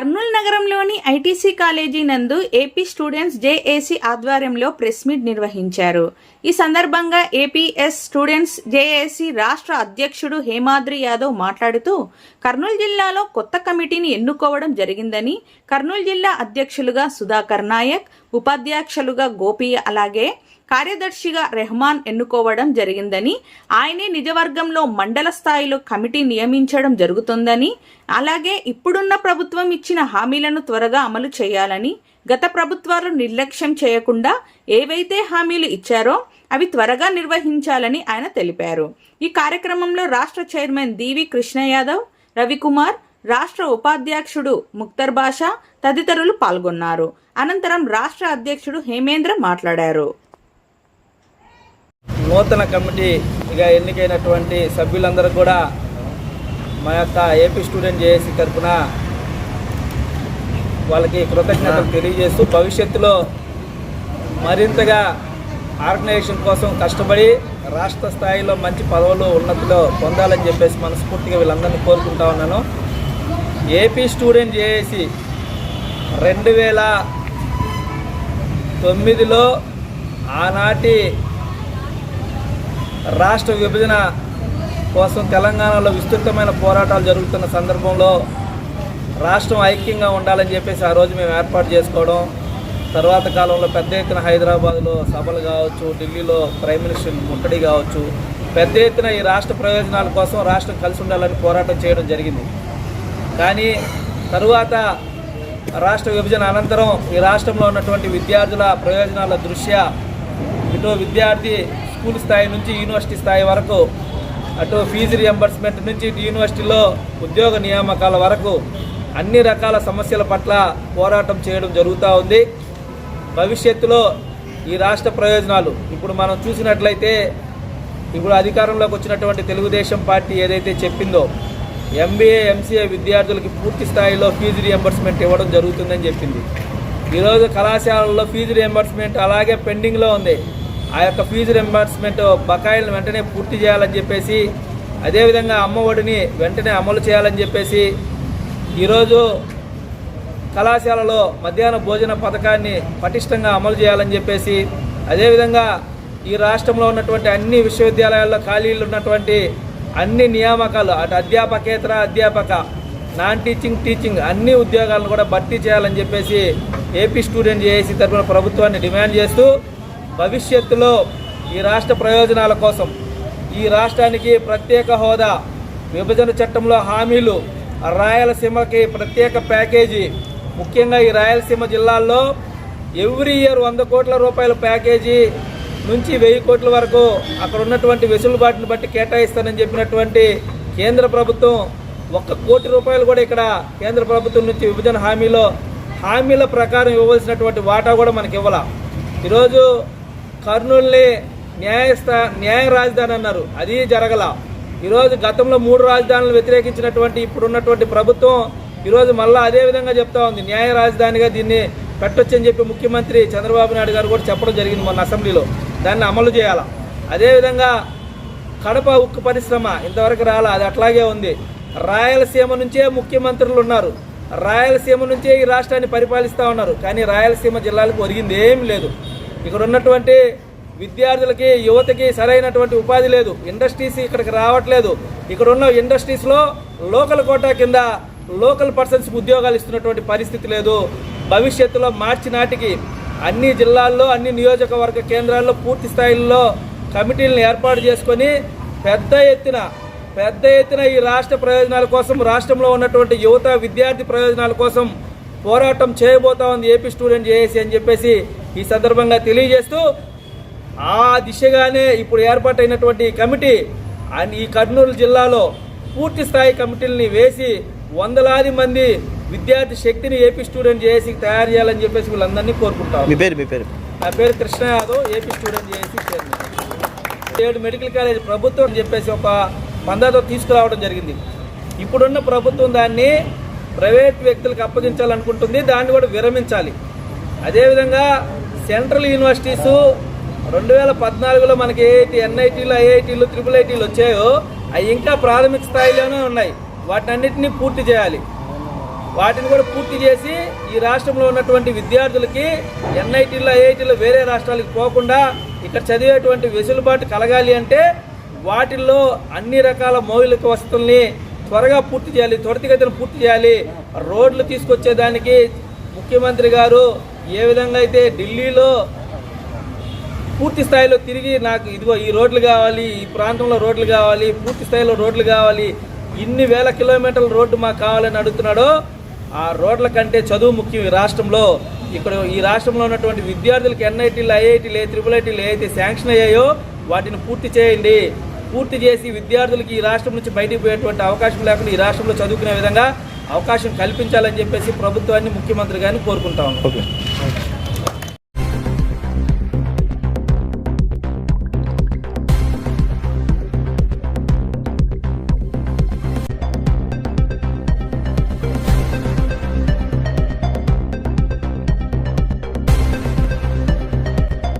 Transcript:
కర్నూలు నగరంలోని ITC college నందు AP students JAC ఆధ్వర్యంలో ప్రెస్ మీట్ నిర్వహించారు. ఈ సందర్భంగా ఏపీఎస్ స్టూడెంట్స్ జేఏసీ రాష్ట్ర అధ్యక్షుడు హేమాద్రి యాదవ్ మాట్లాడుతూ కర్నూలు జిల్లాలో కొత్త కమిటీని ఎన్నుకోవడం జరిగిందని కర్నూలు జిల్లా అధ్యక్షులుగా సుధాకర్ నాయక్ ఉపాధ్యక్షులుగా గోపి అలాగే కార్యదర్శిగా రెహమాన్ ఎన్నుకోవడం జరిగిందని ఆయనే నిజవర్గంలో మండల స్థాయిలో కమిటీ నియమించడం జరుగుతుందని అలాగే ఇప్పుడున్న ప్రభుత్వం ఇచ్చిన హామీలను త్వరగా అమలు చేయాలని గత ప్రభుత్వాలు నిర్లక్ష్యం చేయకుండా ఏవైతే హామీలు ఇచ్చారో అవి త్వరగా నిర్వహించాలని ఆయన తెలిపారు. ఈ కార్యక్రమంలో రాష్ట్ర చైర్మన్ దీవి కృష్ణ యాదవ్ రవికుమార్ రాష్ట్ర ఉపాధ్యక్షుడు ముక్తర్ బాషా తదితరులు పాల్గొన్నారు. అనంతరం రాష్ట్ర అధ్యక్షుడు హేమేంద్ర మాట్లాడారు. నూతన కమిటీగా ఎన్నికైనటువంటి సభ్యులందరూ కూడా మా యొక్క ఏపీ స్టూడెంట్ జేఏసీ తరఫున వాళ్ళకి కృతజ్ఞతలు తెలియజేస్తూ భవిష్యత్తులో మరింతగా ఆర్గనైజేషన్ కోసం కష్టపడి రాష్ట్ర స్థాయిలో మంచి పదవులు ఉన్నతిలో పొందాలని చెప్పేసి మనస్ఫూర్తిగా వీళ్ళందరినీ కోరుకుంటా ఉన్నాను. ఏపీ స్టూడెంట్ జేఏసీ రెండు వేల తొమ్మిదిలో ఆనాటి రాష్ట్ర విభజన కోసం తెలంగాణలో విస్తృతమైన పోరాటాలు జరుగుతున్న సందర్భంలో రాష్ట్రం ఐక్యంగా ఉండాలని చెప్పేసి ఆ రోజు మేము ఏర్పాటు చేసుకోవడం తర్వాత కాలంలో పెద్ద ఎత్తున హైదరాబాద్లో సభలు కావచ్చు ఢిల్లీలో ప్రైమ్ మినిస్టర్ ముట్టడి కావచ్చు పెద్ద ఎత్తున ఈ రాష్ట్ర ప్రయోజనాల కోసం రాష్ట్రం కలిసి ఉండాలని పోరాటం చేయడం జరిగింది. కానీ తరువాత రాష్ట్ర విభజన అనంతరం ఈ రాష్ట్రంలో ఉన్నటువంటి విద్యార్థుల ప్రయోజనాల దృష్ట్యా ఇటు విద్యార్థి స్కూల్ స్థాయి నుంచి యూనివర్సిటీ స్థాయి వరకు అటు ఫీజు రియంబర్స్మెంట్ నుంచి యూనివర్సిటీలో ఉద్యోగ నియామకాల వరకు అన్ని రకాల సమస్యల పట్ల పోరాటం చేయడం జరుగుతూ ఉంది. భవిష్యత్తులో ఈ రాష్ట్ర ప్రయోజనాలు ఇప్పుడు మనం చూసినట్లయితే ఇప్పుడు అధికారంలోకి వచ్చినటువంటి తెలుగుదేశం పార్టీ ఏదైతే చెప్పిందో ఎంబీఏ ఎంసీఏ విద్యార్థులకి పూర్తి స్థాయిలో ఫీజు రియంబర్స్మెంట్ ఇవ్వడం జరుగుతుందని చెప్పింది. ఈరోజు కళాశాలల్లో ఫీజు రియంబర్స్మెంట్ అలాగే పెండింగ్లో ఉంది. ఆ యొక్క ఫీజు రియంబర్స్మెంట్ బకాయిలను వెంటనే పూర్తి చేయాలని చెప్పేసి అదేవిధంగా అమ్మ ఒడిని వెంటనే అమలు చేయాలని చెప్పేసి ఈరోజు కళాశాలలో మధ్యాహ్న భోజన పథకాన్ని పటిష్టంగా అమలు చేయాలని చెప్పేసి అదేవిధంగా ఈ రాష్ట్రంలో ఉన్నటువంటి అన్ని విశ్వవిద్యాలయాల్లో ఖాళీలు ఉన్నటువంటి అన్ని నియామకాలు అటు అధ్యాపకేతర అధ్యాపక నాన్ టీచింగ్ టీచింగ్ అన్ని ఉద్యోగాలను కూడా భర్తీ చేయాలని చెప్పేసి ఏపీ స్టూడెంట్ ఏఐసీ తరఫున ప్రభుత్వాన్ని డిమాండ్ చేస్తూ భవిష్యత్తులో ఈ రాష్ట్ర ప్రయోజనాల కోసం ఈ రాష్ట్రానికి ప్రత్యేక హోదా విభజన చట్టంలో హామీలు రాయలసీమకి ప్రత్యేక ప్యాకేజీ ముఖ్యంగా ఈ రాయలసీమ జిల్లాల్లో ఎవ్రీ ఇయర్ వంద కోట్ల రూపాయల ప్యాకేజీ నుంచి వెయ్యి కోట్ల వరకు అక్కడ ఉన్నటువంటి వెసులుబాటును బట్టి కేటాయిస్తానని చెప్పినటువంటి కేంద్ర ప్రభుత్వం ఒక్క కోటి రూపాయలు కూడా ఇక్కడ కేంద్ర ప్రభుత్వం నుంచి విభజన హామీలో హామీల ప్రకారం ఇవ్వవలసినటువంటి వాటా కూడా మనకి ఇవ్వాల. ఈరోజు కర్నూలుని న్యాయస్థా న్యాయ రాజధాని అన్నారు. అది జరగల. ఈరోజు గతంలో మూడు రాజధానులు వ్యతిరేకించినటువంటి ఇప్పుడున్నటువంటి ప్రభుత్వం ఈరోజు మళ్ళీ అదే విధంగా చెప్తా ఉంది. న్యాయ రాజధానిగా దీన్ని పెట్టొచ్చని చెప్పి ముఖ్యమంత్రి చంద్రబాబు నాయుడు గారు కూడా చెప్పడం జరిగింది మొన్న అసెంబ్లీలో. దాన్ని అమలు చేయాలి? అదేవిధంగా కడప ఉక్కు పరిశ్రమ ఇంతవరకు రాలా? అది అట్లాగే ఉంది. రాయలసీమ నుంచే ముఖ్యమంత్రులు ఉన్నారు. రాయలసీమ నుంచే ఈ రాష్ట్రాన్ని పరిపాలిస్తూ ఉన్నారు. కానీ రాయలసీమ జిల్లాలకు ఒరిగింది ఏం లేదు. ఇక్కడ ఉన్నటువంటి విద్యార్థులకి యువతకి సరైనటువంటి ఉపాధి లేదు. ఇండస్ట్రీస్ ఇక్కడికి రావట్లేదు. ఇక్కడ ఉన్న ఇండస్ట్రీస్లో లోకల్ కోటా కింద లోకల్ పర్సన్స్కి ఉద్యోగాలు ఇస్తున్నటువంటి పరిస్థితి లేదు. భవిష్యత్తులో మార్చి నాటికి అన్ని జిల్లాల్లో అన్ని నియోజకవర్గ కేంద్రాల్లో పూర్తి స్థాయిలో కమిటీలను ఏర్పాటు చేసుకొని పెద్ద ఎత్తున పెద్ద ఎత్తున ఈ రాష్ట్ర ప్రయోజనాల కోసం రాష్ట్రంలో ఉన్నటువంటి యువత విద్యార్థి ప్రయోజనాల కోసం పోరాటం చేయబోతా ఉంది ఏపీ స్టూడెంట్ జేఏసీ అని చెప్పేసి ఈ సందర్భంగా తెలియజేస్తూ ఆ దిశగానే ఇప్పుడు ఏర్పాటైనటువంటి కమిటీ అండ్ ఈ కర్నూలు జిల్లాలో పూర్తి స్థాయి కమిటీలని వేసి వందలాది మంది విద్యార్థి శక్తిని ఏపీ స్టూడెంట్ జేఏసీకి తయారు చేయాలని చెప్పేసి వీళ్ళందరినీ కోరుకుంటాం. మీ పేరు మీ పేరు? నా పేరు Krishna Yadav AP student JAC chairman. ఏడు మెడికల్ కాలేజ్ ప్రభుత్వం అని చెప్పేసి ఒక పందాతో తీసుకురావడం జరిగింది. ఇప్పుడున్న ప్రభుత్వం దాన్ని ప్రైవేట్ వ్యక్తులకు అప్పగించాలనుకుంటుంది దాన్ని కూడా విరమించాలి. అదేవిధంగా సెంట్రల్ యూనివర్సిటీసు రెండు వేల పద్నాలుగులో మనకి ఏఐటి ఎన్ఐటీలు ఐఐటీలు త్రిపుల్ ఐటీలు వచ్చాయో అవి ఇంకా ప్రాథమిక స్థాయిలోనే ఉన్నాయి. వాటన్నిటిని పూర్తి చేయాలి. వాటిని కూడా పూర్తి చేసి ఈ రాష్ట్రంలో ఉన్నటువంటి విద్యార్థులకి ఎన్ఐటీలో ఐఐటీలో వేరే రాష్ట్రాలకు పోకుండా ఇక్కడ చదివేటువంటి వెసులుబాటు కలగాలి అంటే వాటిల్లో అన్ని రకాల మౌలిక వసతుల్ని త్వరగా పూర్తి చేయాలి త్వరితగతిని పూర్తి చేయాలి. రోడ్లు తీసుకొచ్చేదానికి ముఖ్యమంత్రి గారు ఏ విధంగా అయితే ఢిల్లీలో పూర్తి స్థాయిలో తిరిగి నాకు ఇదిగో ఈ రోడ్లు కావాలి ఈ ప్రాంతంలో రోడ్లు కావాలి పూర్తి స్థాయిలో రోడ్లు కావాలి ఇన్ని వేల కిలోమీటర్ల రోడ్డు మాకు కావాలని అడుగుతున్నాడో ఆ రోడ్ల కంటే చదువు ముఖ్యం ఈ రాష్ట్రంలో. ఇక్కడ ఈ రాష్ట్రంలో ఉన్నటువంటి విద్యార్థులకు ఎన్ఐటీలు ఐఐటీలు ఏ త్రిపుల్ ఐటీలు ఏవైతే శాంక్షన్ అయ్యాయో వాటిని పూర్తి చేయండి. పూర్తి చేసి విద్యార్థులకి ఈ రాష్ట్రం నుంచి బయటికి పోయేటువంటి అవకాశం లేకుండా ఈ రాష్ట్రంలో చదువుకునే విధంగా అవకాశం కల్పించాలని చెప్పేసి ప్రభుత్వాన్ని ముఖ్యమంత్రి గారిని కోరుకుంటా ఉన్నాం. ఓకే.